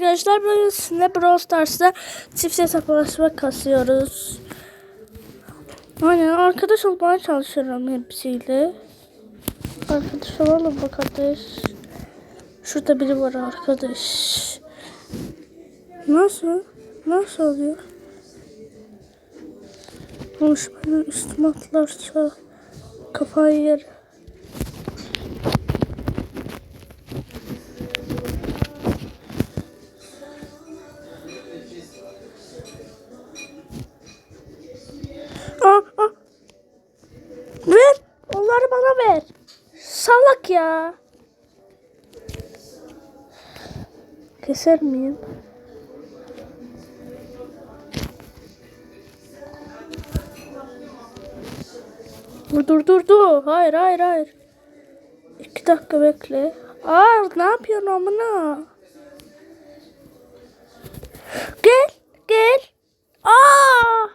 arkadaşlar bugün sizinle Brawl Stars'ta çift hesaplaşma kasıyoruz. Aynen arkadaş olmaya çalışıyorum hepsiyle. Arkadaş olalım bak kardeş. Şurada biri var arkadaş. Nasıl? Nasıl oluyor? Benim üstüme atlarsa kafayı yer. Keser miyim? Dur dur dur dur. Hayır hayır hayır. İki dakika bekle. Aa ne yapıyorsun amına? Gel gel. Aa.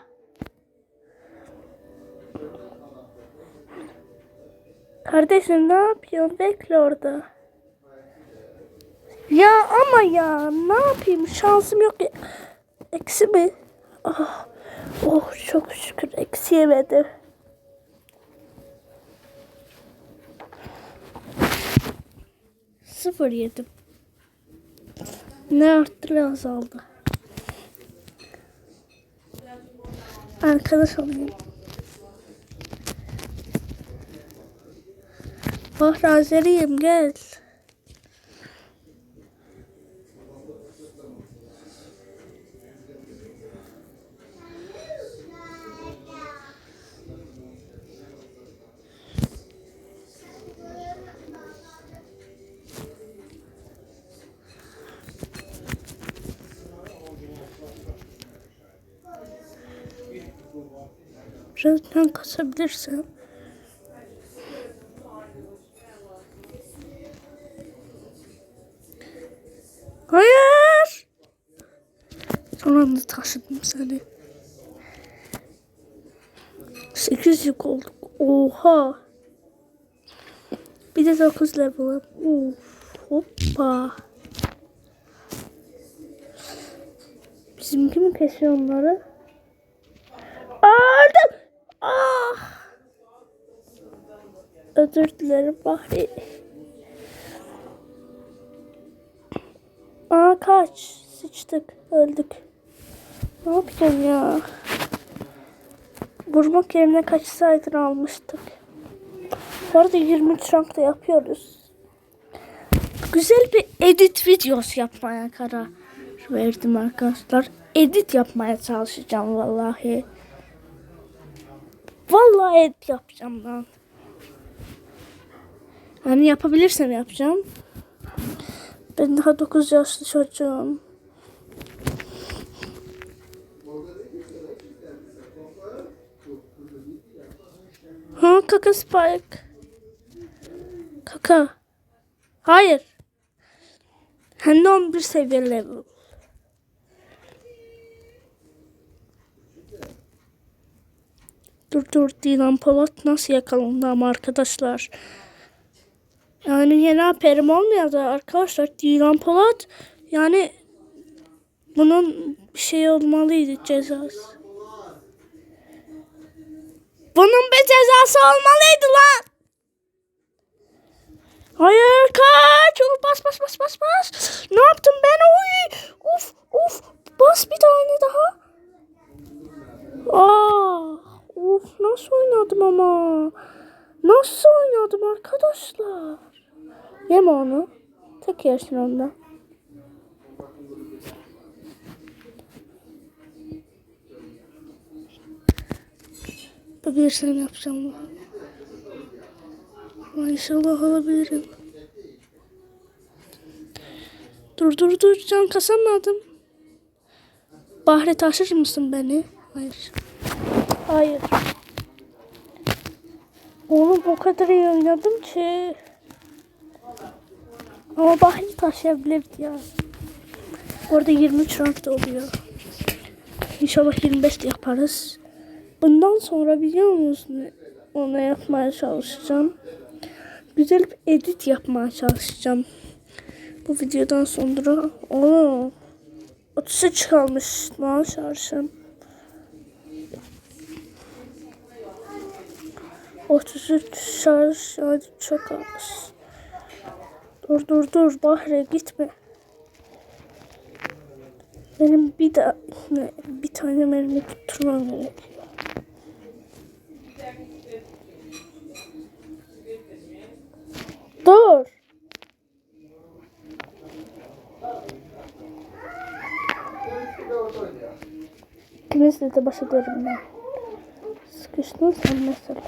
Kardeşim ne yapıyorsun? Bekle orada. Ya ama ya ne yapayım? Şansım yok. ya. Eksi mi? Ah, oh çok şükür eksi yemedi. Sıfır yedim. Ne arttı ne azaldı. Arkadaş olayım. Bahar Azeriyim gel. Birazdan kasabilirsin. Hayır. Son anda taşıdım seni. 8 yük olduk. Oha. Bir de 9 level. Uf, hoppa. Bizimki mi kesiyor onları? Aldım. Ah. Özür dilerim Bahri. Aa kaç. Sıçtık. Öldük. Ne yapacağım ya? Vurmak yerine kaçsaydın almıştık. Bu arada 23 rankta yapıyoruz. Güzel bir edit videosu yapmaya karar verdim arkadaşlar. Edit yapmaya çalışacağım vallahi. Vallahi edit yapacağım ben. Hani yapabilirsem yapacağım. Ben daha 9 yaşlı çocuğum. Ha kaka Spike. Kaka. Hayır. Hem de 11 seviye level. Dur dur Dilan Polat nasıl yakalandı ama arkadaşlar. Yani yeni haberim olmuyordu arkadaşlar. Dilan Polat yani bunun şey olmalıydı cezası. Bunun bir cezası olmalıydı lan. Hayır kaç. Oğlum bas bas bas bas bas. Ne yaptım ben? Oy. Uf uf. Bas bir tane daha. Aa. Uf nasıl oynadım ama. Nasıl oynadım arkadaşlar. Yeme onu. Tek yersin onda. Bilirsem yapacağım. Ama İnşallah alabilirim. Dur dur dur can kasamadım. Bahri taşır mısın beni? Hayır. Hayır. Oğlum o kadar iyi oynadım ki. Ama Bahri taşıyabilirdi ya. Orada 23 rankta oluyor. İnşallah 25 de yaparız. Bundan sonra biliyor musun? Ona yapmaya çalışacağım. Güzel bir edit yapmaya çalışacağım. Bu videodan sonra o 33 kalmış lan şarjım. 33 şarj yani çok az. Dur dur dur Bahre gitme. Benim bir de bir tane mermi tutturmam gerekiyor. Dur. İkinizle de baş ederim ben. Sıkıştın sen mesela.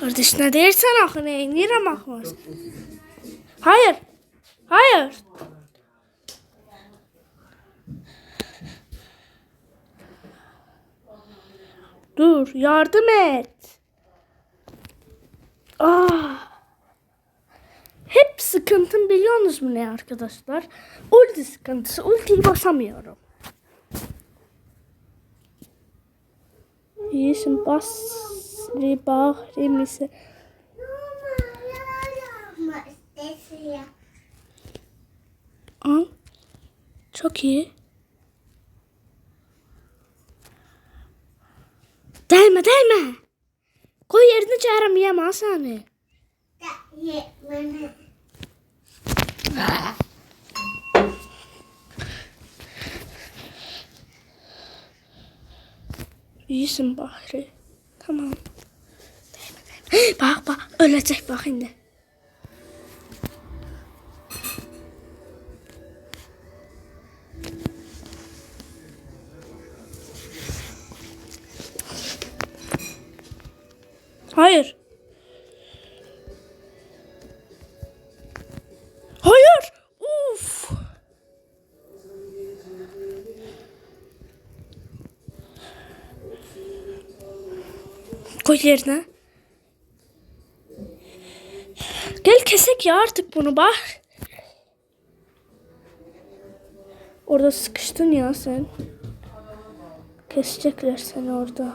Kardeş ne dersen akı ne? Nire bakmaz? Hayır. Hayır. Dur yardım et. Ah. Hep sıkıntım biliyorsunuz mu ne arkadaşlar? Ulti sıkıntısı. Ultiyi basamıyorum. İyisin bas. Bahri misin? Al. Çok iyi. Değme değme. Koy yerine çağıramayamaz seni. İyisin Bahri. Tamam. Bak bak ölecek bak şimdi. Hayır. Hayır. Uf. Koy yerine. Kesek ya artık bunu bak. Orada sıkıştın ya sen. Kesecekler seni orada.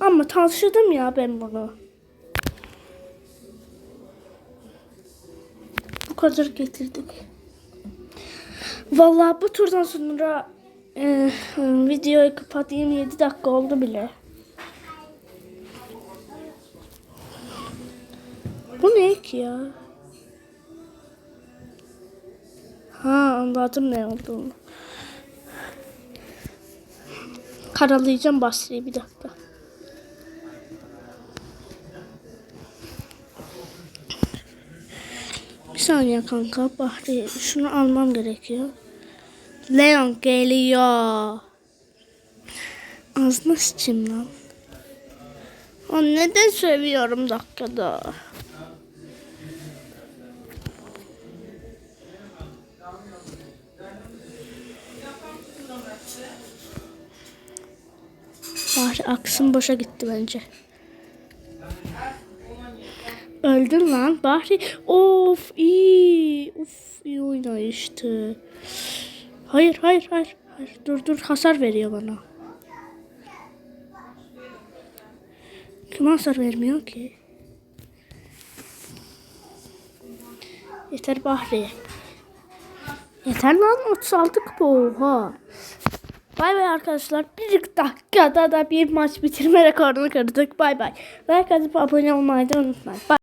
Ama taşıdım ya ben bunu. Bu kadar getirdik. Vallahi bu turdan sonra e, videoyu kapatayım 7 dakika oldu bile. Bu ne ki ya? Ha anladım ne olduğunu. Karalayacağım Basri'yi bir dakika. Bir saniye kanka. Bahri şunu almam gerekiyor. Leon geliyor. Ağzına sıçayım lan. O neden seviyorum dakikada? Aksın boşa gitti bence. Öldün lan Bahri. Of iyi. Of iyi oynayıştı. Hayır hayır hayır. hayır. Dur dur hasar veriyor bana. Kim hasar vermiyor ki? Yeter Bahri. Yeter lan 36 kupa oha. Bay bay arkadaşlar. Bir dakikada da bir maç bitirme rekorunu kırdık. Bay bay. Like atıp abone olmayı da unutmayın. Bay.